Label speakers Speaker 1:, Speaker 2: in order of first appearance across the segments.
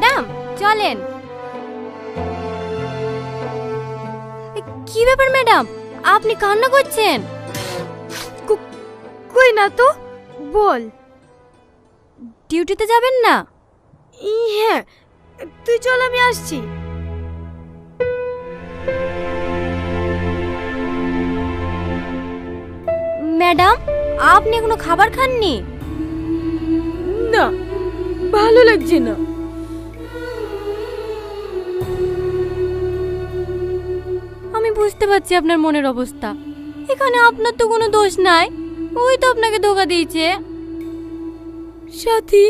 Speaker 1: Madam চলেন। কি ব্যাপার ম্যাডাম? আপনি কান্না করছেন? কই না তো? বল। ডিউটিতে যাবেন না? হ্যাঁ। তুই চল আমি আসছি। ম্যাডাম আপনি এখনও খাবার খাননি?
Speaker 2: না ভালো লাগছে না।
Speaker 1: বুঝতে পারছি আপনার মনের অবস্থা। এখানে আপনার তো কোনো দোষ নাই। ওই তো আপনাকে ধোকা দিয়েছে।
Speaker 2: সাথী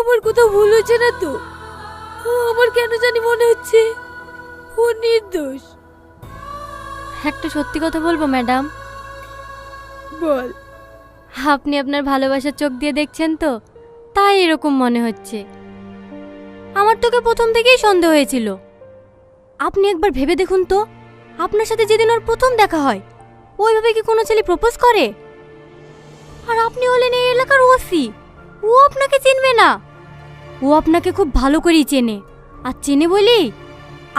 Speaker 2: আমার কোথাও ভুল হচ্ছে না তো? আমার কেন জানি মনে হচ্ছে ও নির্দোষ।
Speaker 1: একটা সত্যি কথা বলব ম্যাডাম?
Speaker 2: বল।
Speaker 1: আপনি আপনার ভালোবাসার চোখ দিয়ে দেখছেন তো? তাই এরকম মনে হচ্ছে। আমার তোকে প্রথম থেকেই সন্দেহ হয়েছিল। আপনি একবার ভেবে দেখুন তো। আপনার সাথে যেদিন ওর প্রথম দেখা হয়, ওইভাবে কি কোনো ছেলে প্রপোজ করে? আর আপনি হলেন এই এলাকার ওসি, ও আপনাকে চিনবে না। ও আপনাকে খুব ভালো করেই চেনে, আর চেনে বলি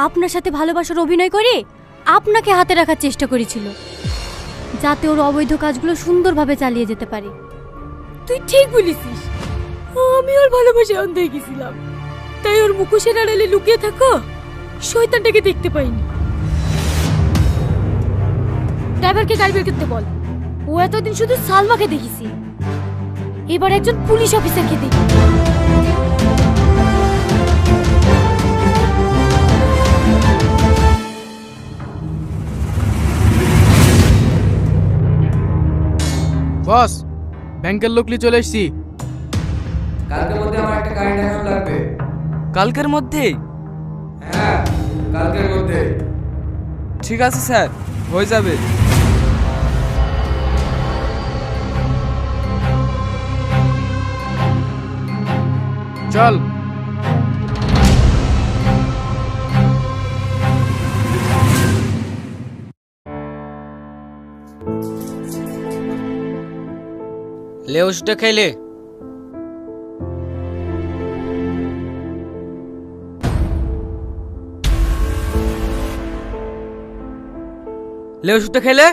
Speaker 1: আপনার সাথে ভালোবাসার অভিনয় করে আপনাকে হাতে রাখার চেষ্টা করেছিল, যাতে ওর অবৈধ কাজগুলো সুন্দরভাবে চালিয়ে যেতে পারে।
Speaker 2: তুই ঠিক বলেছিস। আমি ওর ভালোবাসে অন্ধ হয়ে গেছিলাম। তাই ওর মুখোশের আড়ালে লুকিয়ে থাকো, শয়তানটাকে দেখতে পাইনি। ড্রাইভারকে গাড়ি বের করতে বল। ও এতদিন শুধু সালমাকে দেখেছি। এবার একজন পুলিশ অফিসারকে দেখি।
Speaker 3: বস ব্যাংকের লোকলি চলে এসছি।
Speaker 4: কালকের মধ্যে আমার একটা গাড়ি দেখানো লাগবে।
Speaker 5: কালকের মধ্যেই
Speaker 4: হ্যাঁ কালকের মধ্যে।
Speaker 5: ঠিক আছে স্যার হয়ে যাবে।
Speaker 3: চল।
Speaker 5: লে ওষুধটা খাইলে লে। ওষুধটা খেলে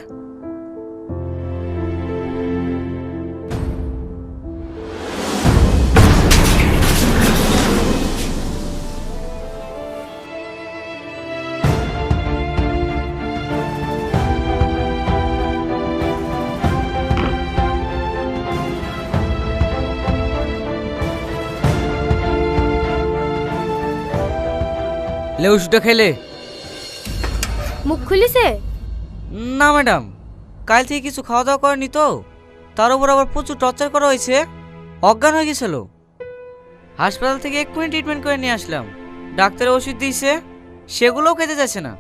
Speaker 5: লে ওষুধটা খেলে?
Speaker 1: মুখ খুলিছে?
Speaker 5: না ম্যাডাম। কাল থেকে কিছু খাওয়া দাওয়া করেনি তো। তার উপর আবার প্রচুর টর্চার করা হয়েছে। অজ্ঞান হয়ে গেছিল। হাসপাতাল থেকে এক্ষুনি ট্রিটমেন্ট করে নিয়ে আসলাম। ডাক্তারের ওষুধ দিয়েছে। সেগুলোও খেতে যাচ্ছে না।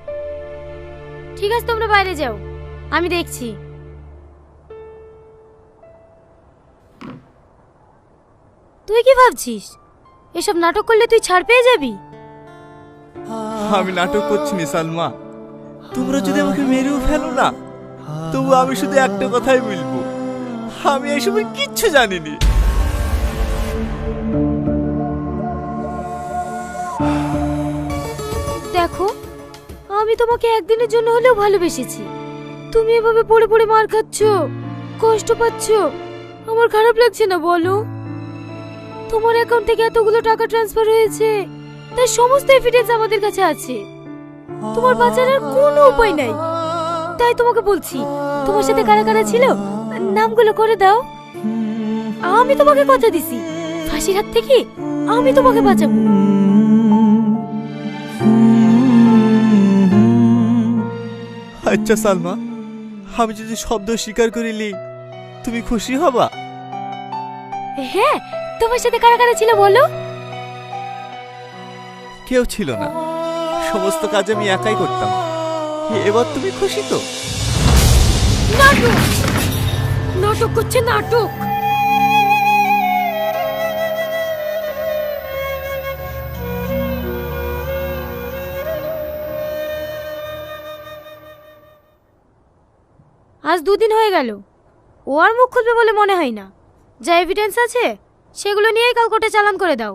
Speaker 1: ঠিক আছে তোমরা বাইরে যাও। আমি দেখছি। তুই কি ভাবছিস? এসব নাটক করলে তুই ছাড় পেয়ে যাবি?
Speaker 6: আমি নাটক করছি নি সালমা। তোমরা যদি আমাকে মেরেও ফেলো না, তবু আমি শুধু একটা কথাই বলব। আমি এসবের কিচ্ছু জানিনি।
Speaker 2: দেখো, আমি তোমাকে একদিনের জন্য হলেও ভালোবেসেছি। তুমি এভাবে পড়ে পড়ে মার খাচ্ছ, কষ্ট পাচ্ছ, আমার খারাপ লাগছে না, বলো। তোমার অ্যাকাউন্ট থেকে এতগুলো টাকা ট্রান্সফার হয়েছে তার সমস্ত এভিডেন্স আমাদের কাছে আছে। তোমার বাঁচার আর কোনো উপায় নাই। তাই তোমাকে বলছি তোমার সাথে কারা কারা ছিল নামগুলো করে দাও। আমি তোমাকে কথা দিছি। ফাঁসির হাত থেকে আমি তোমাকে বাঁচাবো।
Speaker 6: আচ্ছা সালমা আমি যদি শব্দ স্বীকার করিলি তুমি খুশি হবা?
Speaker 2: হ্যাঁ তোমার সাথে কারা কারা ছিল বলো?
Speaker 6: কেউ ছিল না। সমস্ত কাজ আমি একাই করতাম। এবার তুমি খুশি তো?
Speaker 2: নাটক! নাটক করছে নাটক! আজ দুদিন হয়ে গেল। ও আর মুখ খুলবে বলে মনে হয় না। যা এভিডেন্স আছে সেগুলো নিয়েই কাল কোর্টে চালান করে দাও।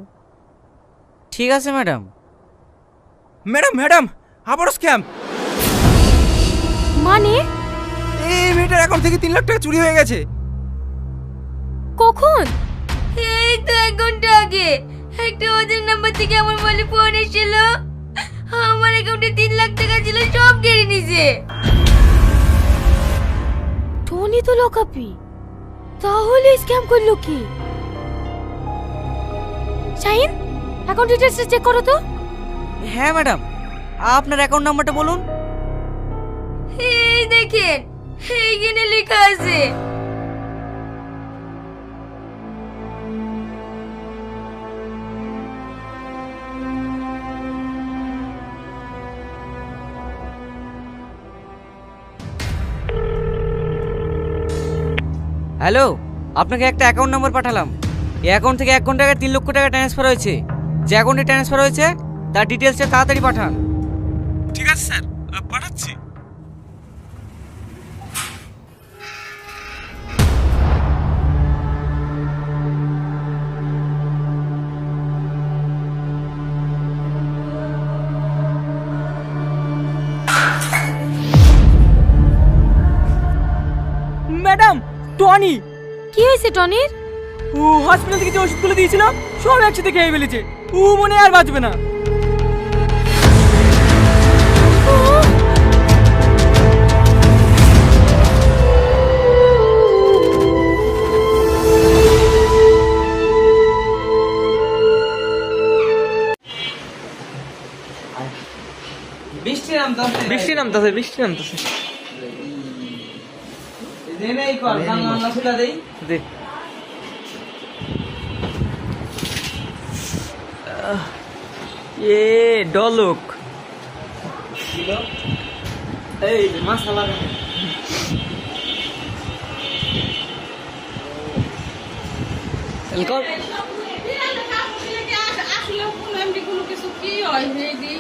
Speaker 5: ঠিক আছে ম্যাডাম
Speaker 6: ম্যাডাম ম্যাডাম আবারও স্ক্যাম।
Speaker 2: মানে?
Speaker 6: এই মেয়েটার অ্যাকাউন্ট থেকে তিন লাখ টাকা চুরি হয়ে গেছে।
Speaker 2: কখন?
Speaker 1: এই তো এক ঘণ্টা আগে। একটা ওদের নাম্বার থেকে আমার মোবাইলে ফোন এসেছিল। আমার অ্যাকাউন্টে তিন লাখ টাকা ছিল সব কেড়ে নিছে।
Speaker 2: টনি তো লোকাপি। তাহলে স্ক্যাম করল কি? শাহিন অ্যাকাউন্ট ডিটেলস চেক করো তো।
Speaker 5: হ্যাঁ ম্যাডাম। আপনার অ্যাকাউন্ট নাম্বারটা বলুন।
Speaker 1: এই দেখেন এইখানে লেখা আছে।
Speaker 5: হ্যালো আপনাকে একটা অ্যাকাউন্ট নাম্বার পাঠালাম। এই অ্যাকাউন্ট থেকে এক ঘণ্টা আগে তিন লক্ষ টাকা ট্রান্সফার হয়েছে। যে অ্যাকাউন্টে ট্রান্সফার হয়েছে তার ডিটেলসটা তাড়াতাড়ি পাঠান।
Speaker 6: ঠিক আছে স্যার। পাঠাচ্ছি।
Speaker 7: Madam Tony.
Speaker 2: কি হয়েছে টনির?
Speaker 7: ও হসপিটাল থেকে যে ওষুধগুলো দিয়েছিল সব একসাথে খেয়ে ফেলেছে। ও মনে আর বাঁচবে না।
Speaker 5: বৃষ্টি নামতাছে।
Speaker 7: বৃষ্টি নামতেছে বৃষ্টি নামতেছে। দে এ ডলক।
Speaker 5: এই মাসালা
Speaker 8: আসলে কোনো এমনি কোনো কিছু কি হয় দি?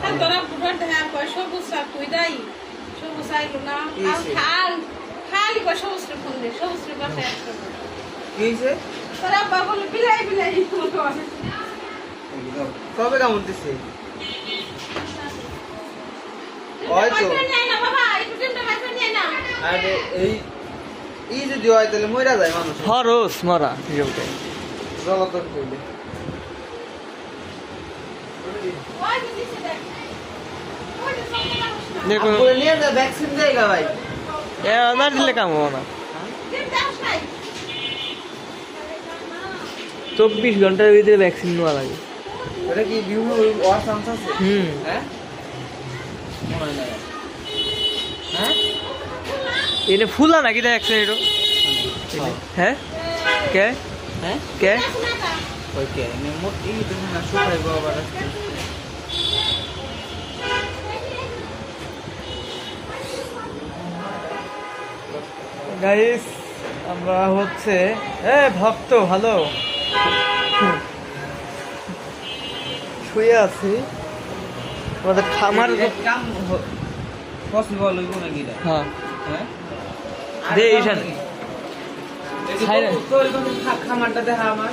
Speaker 8: তোরা বুড়ার ধ্যান কয় সবুজ শাক তুই দাই সবুজ আইলো না আর খাল খালি কয় সবুজ রে ফোন দে সবুজ রে বাসায় আসতে
Speaker 5: কি হয়েছে
Speaker 8: তোরা আব্বা বিলাই বিলাই
Speaker 5: কবে কেমন
Speaker 8: না
Speaker 5: আরে এই এই যদি হয় তাহলে মইরা যায় মানুষ
Speaker 7: হরস মরা
Speaker 5: জগতর কইলে
Speaker 8: ওই দিছে দেখ ওই যে সব মানুষ না
Speaker 7: দিলে কাম হবে না। চব্বিশ ঘণ্টার ভিতরে ভ্যাকসিন নেওয়া লাগে।
Speaker 5: ওটা কি বিভিন্ন ওয়ার চান্স আছে?
Speaker 7: হুম।
Speaker 5: হ্যাঁ? নাই। হ্যাঁ?
Speaker 7: এনে ফুলা নাকি দেখ একসাইড হ্যাঁ? কে?
Speaker 5: হ্যাঁ?
Speaker 7: কে?
Speaker 5: ওকে এনে মোট এই তো না শুকাই বাবা
Speaker 7: গাইস আমরা হচ্ছে এ ভক্ত ভালো। শুয়ে আছি। আমাদের খামার
Speaker 5: কাম পসিবল হইব নাকি এটা?
Speaker 7: হ্যাঁ।
Speaker 5: হ্যাঁ?
Speaker 7: দে এইখানে।
Speaker 5: খামারটা দেখা আমার।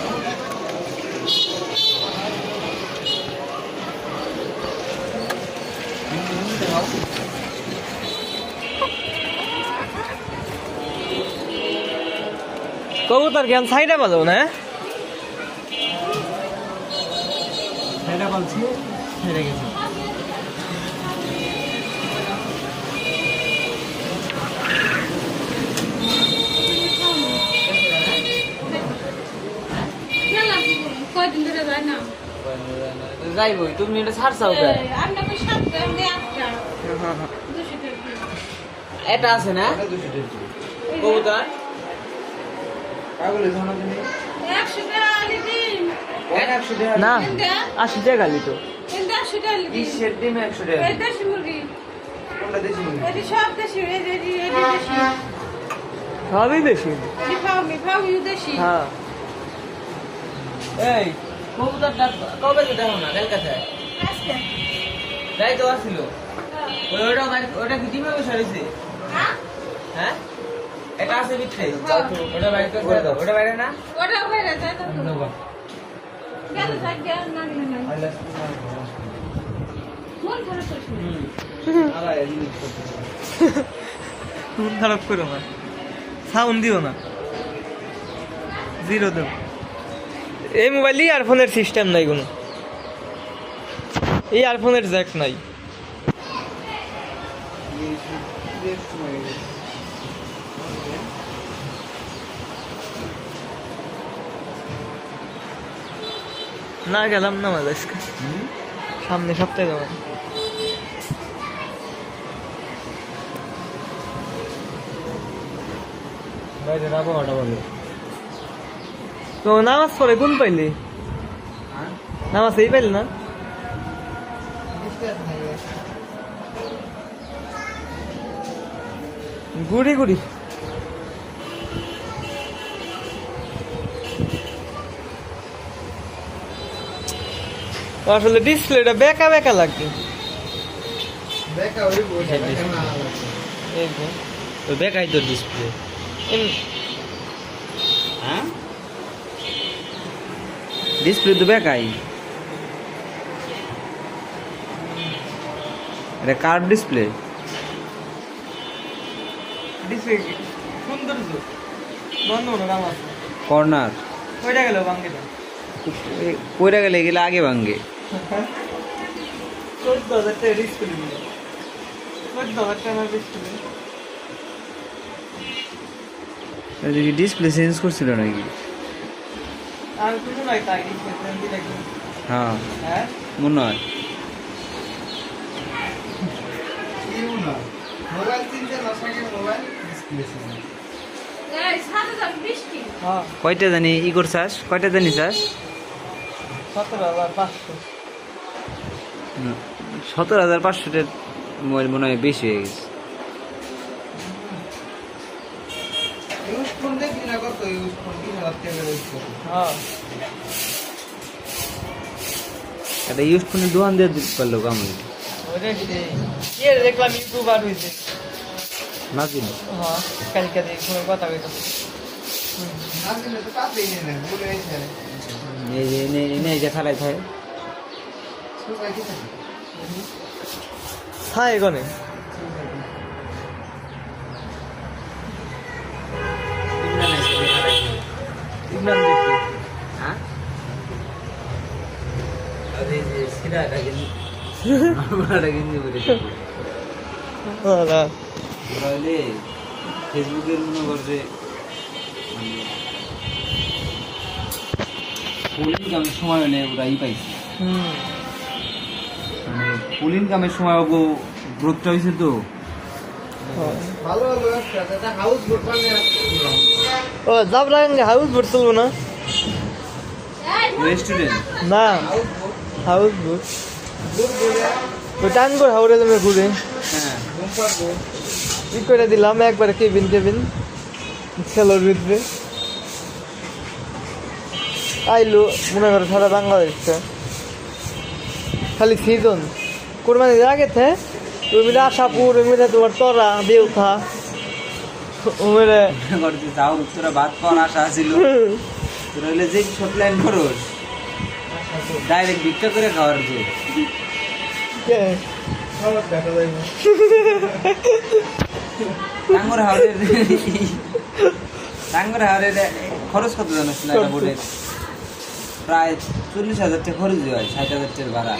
Speaker 7: কবুতর জ্ঞান সাইডে বাজো না
Speaker 5: এটা বলছি হেরে গেছে।
Speaker 8: গেলাম কয়দিন ধরে যায় না।
Speaker 5: যাইবই তুমি এটা ছাড়ছাও
Speaker 8: আমরা
Speaker 5: এটি
Speaker 7: সবই বেশি
Speaker 8: এটি ফাউমি ফাউমিও দেশি
Speaker 7: হ্যাঁ।
Speaker 5: এই কবুতরটা কবে তো দেখো না কলকাতায়?
Speaker 8: আজকে।
Speaker 5: তাই তো আসছিল ওটা ওটা কি
Speaker 8: হ্যাঁ?
Speaker 5: হ্যাঁ এটা আছে বিচ্ছে ওটা বাড়িতে করে দাও। ওটা বাইরে না?
Speaker 8: ওটা বাইরে যায় তো গেল থাক গেল না না না। মন খারাপ করিস না
Speaker 7: মন খারাপ করো না। সাউন্ড দিও না। জিরো দেব এই মোবাইলে ইয়ারফোনের সিস্টেম নাই কোনো। এই ইয়ারফোনের জ্যাক নাই। না গেলাম না আমাদের আজকে। সামনে সপ্তাহে যাব।
Speaker 5: বাইরের আবহাওয়াটা ভালো
Speaker 7: তো নামাজ পড়ে কোন পাইলি? নামাজ এই পাইলি না? গুড়ি গুড়ি আসলে ডিসপ্লেটা বেকা বেকা লাগবে।
Speaker 5: তো বেকাই তো ডিসপ্লে। হ্যাঁ? ডিসপ্লে তো বেকাই। এটা কার্ভ ডিসপ্লে?
Speaker 7: ডিসপ্লে কি? সুন্দর তো বন্ধ হলো নামাজ
Speaker 5: কর্নার।
Speaker 7: ওইটা গেল বাঙ্গিটা
Speaker 5: কইরা গেলে গেলে আগে ভাঙ্গে।
Speaker 7: চোদ্দ হাজার টাকা ডিসপ্লে দিল। চোদ্দ হাজার টাকা ডিসপ্লে
Speaker 5: এদিকে ডিসপ্লে চেঞ্জ করছিল নাকি?
Speaker 7: আর কোনো নাই তাই ডিসপ্লে দিলে
Speaker 5: হ্যাঁ।
Speaker 7: হ্যাঁ?
Speaker 5: মনে হয়।
Speaker 7: হ্যাঁ
Speaker 5: কয়টা জানি? ই করছাস কয়টা জানি চাস
Speaker 7: সতেরো হাজার পাঁচশো।
Speaker 5: সতেরো হাজার পাঁচশোটার মোবাইল মনে হয় বেশি হয়ে গেছে।
Speaker 7: হ্যাঁ।
Speaker 5: একটা ইউজ ফোনের দোকান দিয়ে দিতে পারল কামড়
Speaker 7: ওইটা কি কি দেখলাম ইউটিউবার হয়েছে
Speaker 5: নাজিল
Speaker 7: হ্যাঁ কালকে দেখি ফোনে কথা কইতো।
Speaker 5: এই যে এনে এনে এই যে খালাই থাকে
Speaker 7: হ্যাঁ এখানে ইমরান দেখি।
Speaker 5: হ্যাঁ? আরে যে সিরাটা কিন্তু বলে।
Speaker 7: না
Speaker 5: ওরা হইলে ফেসবুকের মনে কর যে ফুল ইনকামের সময় হলে ওরা ই পাইছে। মানে সময় ওগো গ্রোথটা হয়েছে তো।
Speaker 7: ও যাবরাঙ্গ হাউস বোট চলবো না?
Speaker 5: রেস্টুরেন্ট
Speaker 7: না হাউস বোট টান করে হাওড়ে ঘুরে।
Speaker 5: হ্যাঁ।
Speaker 7: ই করে দিলাম একবার কেবিন কেবিন খেলোর ভিতরে। আইলো মনে করো সারা বাংলাদেশটা। খালি সিজন কোরবানির আগে থে মিলে আশাপুর মিলে তোমার তরা দেউথা
Speaker 5: করতে যাও তোরা ভাত পাওয়ার আশা ছিল তোরা হইলে যে সব প্ল্যান করোস ডাইরেক্ট ভিক্ষা করে খাওয়ার যে।
Speaker 7: কে?
Speaker 5: টাঙ্গর হাওড়ের টাঙ্গর হাওড়ের খরচ কত জানিস না বোর্ডের? প্রায় চল্লিশ হাজার টাকা খরচ হয় ষাট হাজার টাকার ভাড়া।